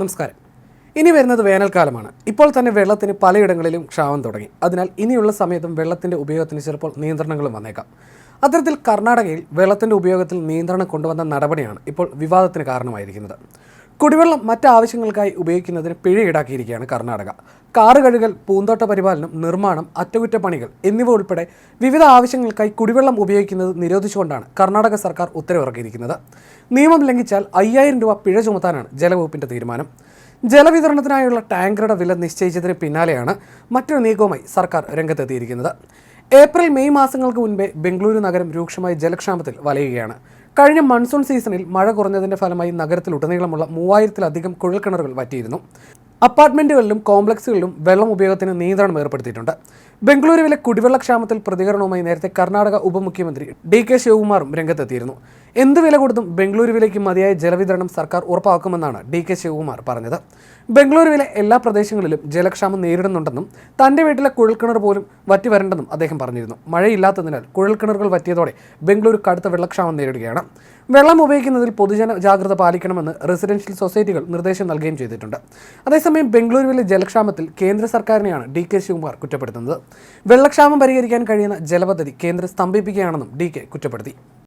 നമസ്കാരം. ഇനി വരുന്നത് വേനൽക്കാലമാണ്. ഇപ്പോൾ തന്നെ വെള്ളത്തിന് പലയിടങ്ങളിലും ക്ഷാമം തുടങ്ങി. അതിനാൽ ഇനിയുള്ള സമയത്തും വെള്ളത്തിന്റെ ഉപയോഗത്തിന് ചിലപ്പോൾ നിയന്ത്രണങ്ങളും വന്നേക്കാം. അത്തരത്തിൽ കർണാടകയിൽ വെള്ളത്തിന്റെ ഉപയോഗത്തിൽ നിയന്ത്രണം കൊണ്ടുവന്ന നടപടിയാണ് ഇപ്പോൾ വിവാദത്തിന് കാരണമായിരിക്കുന്നത്. കുടിവെള്ളം മറ്റു ആവശ്യങ്ങൾക്കായി ഉപയോഗിക്കുന്നതിന് പിഴ ഈടാക്കിയിരിക്കുകയാണ് കർണാടക. കാറ് കഴുകൽ പൂന്തോട്ട പരിപാലനം നിർമ്മാണം അറ്റകുറ്റപ്പണികൾ എന്നിവ ഉൾപ്പെടെ വിവിധ ആവശ്യങ്ങൾക്കായി കുടിവെള്ളം ഉപയോഗിക്കുന്നത് നിരോധിച്ചുകൊണ്ടാണ് കർണാടക സർക്കാർ ഉത്തരവിറക്കിയിരിക്കുന്നത്. നിയമം ലംഘിച്ചാൽ അയ്യായിരം രൂപ പിഴ ചുമത്താനാണ് ജലവകുപ്പിന്റെ തീരുമാനം. ജലവിതരണത്തിനായുള്ള ടാങ്കറുടെ വില നിശ്ചയിച്ചതിന് പിന്നാലെയാണ് മറ്റൊരു നീക്കവുമായി സർക്കാർ രംഗത്തെത്തിയിരിക്കുന്നത്. ഏപ്രിൽ മെയ് മാസങ്ങൾക്ക് മുൻപേ ബംഗളൂരു നഗരം രൂക്ഷമായ ജലക്ഷാമത്തിൽ വലയുകയാണ്. കഴിഞ്ഞ മൺസൂൺ സീസണിൽ മഴ കുറഞ്ഞതിന്റെ ഫലമായി നഗരത്തിലുടനീളമുള്ള മൂവായിരത്തിലധികം കുഴൽക്കിണറുകൾ വറ്റിയിരുന്നു. അപ്പാർട്ട്മെന്റുകളിലും കോംപ്ലക്സുകളിലും വെള്ളം ഉപയോഗത്തിന് നിയന്ത്രണം ഏർപ്പെടുത്തിയിട്ടുണ്ട്. ബംഗളൂരുവിലെ കുടിവെള്ളക്ഷാമത്തിൽ പ്രതികരണവുമായി നേരത്തെ കർണാടക ഉപമുഖ്യമന്ത്രി ഡി കെ ശിവകുമാറും രംഗത്തെത്തിയിരുന്നു. എന്ത് വില കൊടുത്തും ബംഗളൂരുവിലേക്ക് മതിയായ ജലവിതരണം സർക്കാർ ഉറപ്പാക്കുമെന്നാണ് ഡി കെ ശിവകുമാർ പറഞ്ഞത്. ബംഗളൂരുവിലെ എല്ലാ പ്രദേശങ്ങളിലും ജലക്ഷാമം നേരിടുന്നുണ്ടെന്നും തന്റെ വീട്ടിലെ കുഴൽക്കിണർ പോലും വറ്റി വരണ്ടെന്നും അദ്ദേഹം പറഞ്ഞിരുന്നു. മഴയില്ലാത്തതിനാൽ കുഴൽക്കിണറുകൾ വറ്റിയതോടെ ബംഗളൂരു കടുത്ത വെള്ളക്ഷാമം നേരിടുകയാണ്. വെള്ളം ഉപയോഗിക്കുന്നതിൽ പൊതുജന ജാഗ്രത പാലിക്കണമെന്ന് റെസിഡൻഷ്യൽ സൊസൈറ്റികൾ നിർദ്ദേശം നൽകുകയും ചെയ്തിട്ടുണ്ട്. അതേസമയം ബംഗളൂരുവിലെ ജലക്ഷാമത്തിൽ കേന്ദ്ര സർക്കാരിനെയാണ് ഡി കെ ശിവകുമാർ കുറ്റപ്പെടുത്തുന്നത്. വെള്ളക്ഷാമം പരിഹരിക്കാൻ കഴിയുന്ന ജലപദ്ധതി കേന്ദ്രം സ്തംഭിപ്പിക്കുകയാണെന്നും ഡി കെ കുറ്റപ്പെടുത്തി.